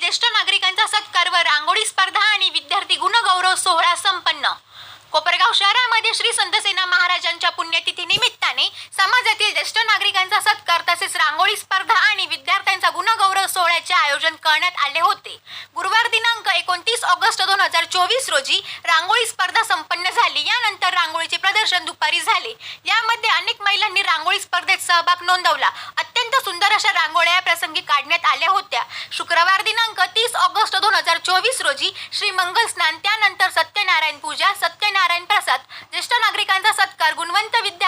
ज्येष्ठ नागरिकांचा सत्कार व रांगोळी स्पर्धा आणि विद्यार्थी गुणगौरव सोहळा संपन्न. कोपरगाव शहरामध्ये श्री संतसेना महाराजांच्या पुण्यतिथी निमित्ताने समाजातील ज्येष्ठ नागरिकांचा सत्कार तसेच रांगोळी स्पर्धा आणि विद्यार्थ्यांचा गुणगौरव सोहळ्याचे आयोजन करण्यात आले होते. गुरुवार दिनांक एकोणतीस ऑगस्ट दोन हजार चोवीस रोजी रांगोळी स्पर्धा संपन्न झाली. यानंतर रांगोळीचे प्रदर्शन दुपारी झाले. यामध्ये अनेक महिलांनी रांगोळी स्पर्धेत सहभाग नोंदवला. अत्यंत सुंदर अशा रांगोळ्या प्रसंगी काढण्यात शुक्रवार दिनांक तीस ऑगस्ट दोन हजार चोवीस रोजी श्री मंगल स्नान त्यानंतर सत्यनारायण पूजा सत्यनारायण प्रसाद ज्येष्ठ नागरिकांचा सत्कार गुणवंत विद्या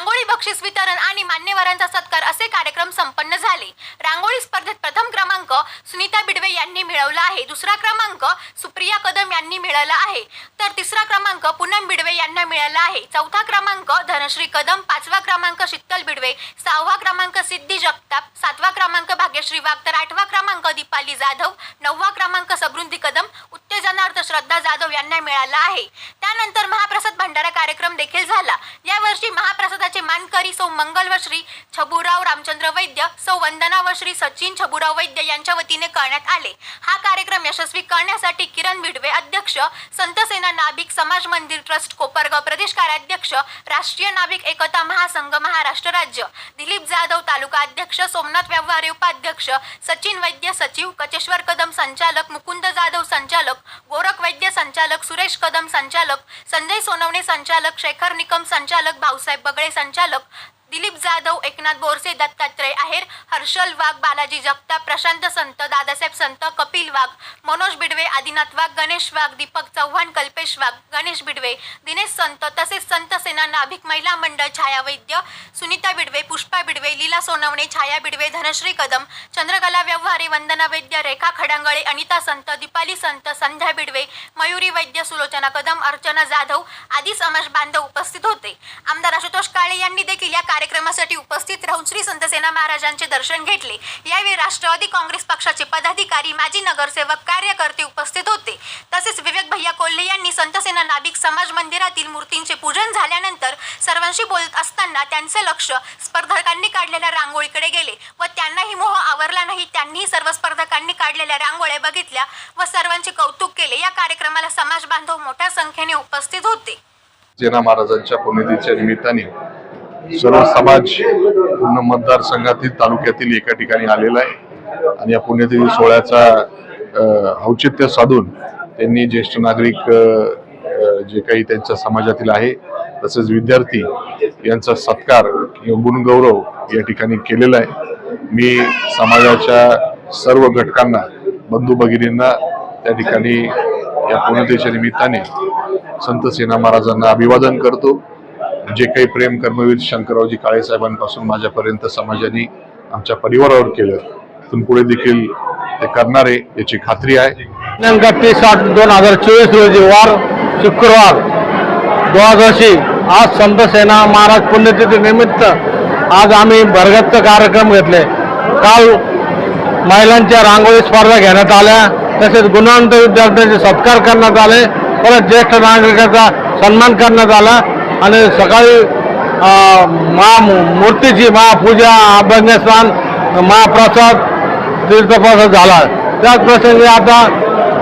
रांगोळी बक्षीस वितरण आणि मान्यवरांचा सत्कार असे कार्यक्रम संपन्न झाले. रांगोळी स्पर्धेत प्रथम क्रमांक सुनीता बिडवे यांनी मिळवला आहे. दुसरा क्रमांक सुप्रिया कदम यांनी मिळाला आहे. तर तिसरा क्रमांक पूनम बिडवे यांना मिळाला आहे. चौथा क्रमांक धनश्री कदम पाचवा क्रमांक शीतल बिडवे सहावा क्रमांक सिद्धी जगताप सातवा क्रमांक भाग्यश्री वाघ तर आठवा क्रमांक दीपाली जाधव नववा क्रमांक सबृंदी कदम उत्तेजनार्थ श्रद्धा जाधव यांना मिळाला आहे. त्यानंतर महाप्रसाद भंडारा कार्यक्रम देखील झाला. यावर्षी महाप्रसादाचे मानकरी सौ मंगल व श्री छबुराव रामचंद्र वैद्य सौ वंदना व श्री सचिन छबुराव वैद्य यांच्या वतीने करण्यात आले. हा कार्यक्रम यशस्वी करण्यासाठी किरण भिडवे अध्यक्ष संतसेना नाभिक समाज मंदिर ट्रस्ट कोपरगाव प्रदेश कार्याध्यक्ष राष्ट्रीय नाभिक एकता महासंघ महाराष्ट्र राज्य दिलीप जाधव तालुका अध्यक्ष सोमनाथ व्यवहारे उपाध्यक्ष सचिन वैद्य सचिव कचेश्वर कदम संचालक मुकुंद जाधव संचालक गोरख वैद्य संचालक सुरेश कदम संचालक संजय सोनवणे संचालक शेखर निकम संचालक भाऊसाहेब बगळे संचालक दिलीप जाधव एकनाथ बोरसे दत्तात्रय आहेर हर्षल वाघ बालाजी जगताप प्रशांत संत दादासाहेब संत कपिल वाघ मनोज बिडवे आदिनाथ वाघ गणेश वाघ दीपक चव्हाण कल्पेश वाघ गणेश बिडवे दिनेश संत तसेच संत सेना नाभिक महिला मंडळ छाया वैद्य सुनीता बिडवे पुष्पा बिडवे लीला सोनवणे छाया बिडवे धनश्री कदम चंद्रकला व्यवहारे वंदना वैद्य रेखा खडांगळे अनिता संत दीपाली संत संध्या बिडवे मयुरी वैद्य सुलोचना कदम अर्चना जाधव आदी समाज बांधव उपस्थित होते. आमदार आशुतोष काळे यांनी देखील या कार्यक्रमासाठी उपस्थित राहून श्री संतसेना महाराजांचे दर्शन घेतले. यावेळी राष्ट्रवादी काँग्रेस पक्षाचे पदाधिकारी माजी नगरसेवक कार्यकर्ते उपस्थित होते. तसेच विवेक भैया कोल्हे यांनी संतसेना नाभिक समाज मंदिरातील मूर्तींचे पूजन झाल्यानंतर सर्वांशी बोलत असताना त्यांचे लक्ष स्पर्धकांनी काढलेल्या रांगोळीकडे गेले व त्यांनाही मोह आवरला नाही. त्यांनीही सर्व स्पर्धकांनी काढलेल्या रांगोळ्या बघितल्या व सर्वांचे कौतुक केले. या कार्यक्रमाला समाज बांधव मोठ्या संख्येने उपस्थित होते. सेना महाराजांच्या पुण्यतिथीच्या निमित्ताने सर्व समाज पूर्ण मतदारसंघातील तालुक्यातील एका ठिकाणी आलेला आहे. आणि या पुण्यतिथी सोहळ्याचा औचित्य साधून त्यांनी ज्येष्ठ नागरिक जे काही त्यांच्या समाजातील आहे तसेच विद्यार्थी यांचा सत्कार किंवा गुणगौरव या ठिकाणी केलेला आहे. मी समाजाच्या सर्व घटकांना बंधू भगिनींना त्या ठिकाणी या पुण्यतिथीच्या निमित्ताने संत सेना महाराजांना अभिवादन करतो. जे काही प्रेम कर्मवीर शंकररावजी काळे साहेबांपासून माझ्यापर्यंत समाजाने आमच्या परिवारावर केलं तिथून पुढे देखील ते करणारे याची खात्री आहे. दिनांक तीस आठ दोन हजार चोवीस रोजी वार शुक्रवार द्वादशी आज संत सेना महाराज पुण्यतिथी निमित्त आज आम्ही भरगत्त कार्यक्रम घेतले. काल महिलांच्या रांगोळी स्पर्धा घेण्यात आल्या तसेच गुणवंत विद्यार्थ्यांचे सत्कार करण्यात आले परत ज्येष्ठ नागरिकांचा सन्मान करण्यात आला. आणि सकाळी महा मूर्तीची महापूजा अभ्यंगस्नान महाप्रसाद तीर्थप्रसाद झाला. त्याच प्रसंगी आता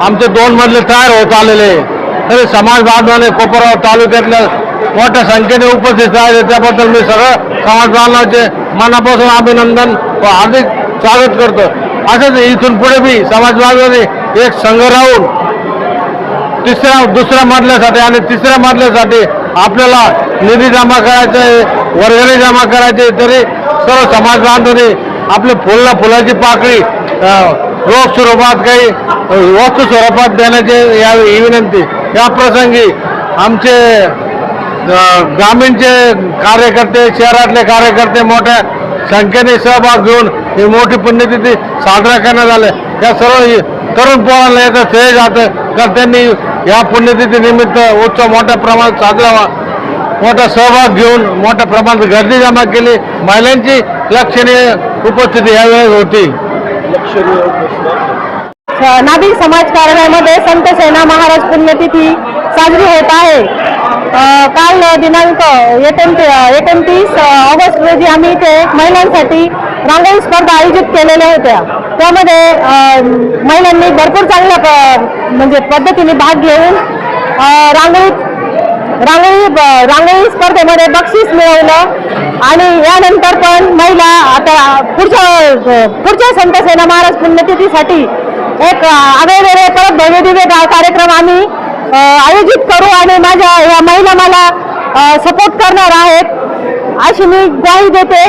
आमचे दोन मजले तयार होत आलेले आहे. तरी समाज बांधवाने कोपरगाव तालुक्यातल्या मोठ्या संख्येने उपस्थित राहिले. त्याबद्दल मी सगळं समाज बांधवांचे मनापासून अभिनंदन व हार्दिक स्वागत करतो. असंच इथून पुढे मी समाज बांधवांनी एक संघ राहून तिसऱ्या दुसऱ्या मजल्यासाठी आणि तिसऱ्या मजल्यासाठी आपल्याला निधी जमा करायचा आहे वर्गणी जमा करायची तरी सर्व समाज बांधवांनी आपले फुलला फुलाची पाकळी रोख स्वरूपात काही वस्तू स्वरूपात देण्याची या ही विनंती. या प्रसंगी आमचे ग्रामीणचे कार्यकर्ते शहरातले कार्यकर्ते मोठ्या संख्येने सहभाग घेऊन ही मोठी पुण्यतिथी साजरा करण्यात आले. या सर्व तरुण पोरांना याचं श्रेय जातं. तर त्यांनी या पुण्यतिथी निमित्त उत्सव मोठ्या प्रमाणात साजरा मोठा सहभाग घेऊन मोठ्या प्रमाणात गर्दी जमा केली. महिलांची लक्षणीय उपस्थिती यावेळेस होती. नाभिक समाज कार्यालयामध्ये संत सेना महाराज पुण्यतिथी साजरी होत आहे. काल दिनांक एकोणती एकोणतीस ऑगस्ट रोजी आम्ही इथे महिलांसाठी रांगोळी स्पर्धा आयोजित केलेल्या होत्या. त्यामध्ये महिलांनी भरपूर चांगल्या प- म्हणजे पद्धतीने भाग घेऊन अ, रांगोळी रांगोळी ब- रांगोळी स्पर्धेमध्ये बक्षीस मिळवलं आणि यानंतर पण महिला आता पुढच्या पुढच्या संत सेना महाराज पुण्यतिथीसाठी एक आगळेवेगळे परत भव्य दिव्य कार्यक्रम आम्ही आयोजित करू आणि माझ्या या महिला मला सपोर्ट करणार आहेत. अशी मी ग्वाही देते.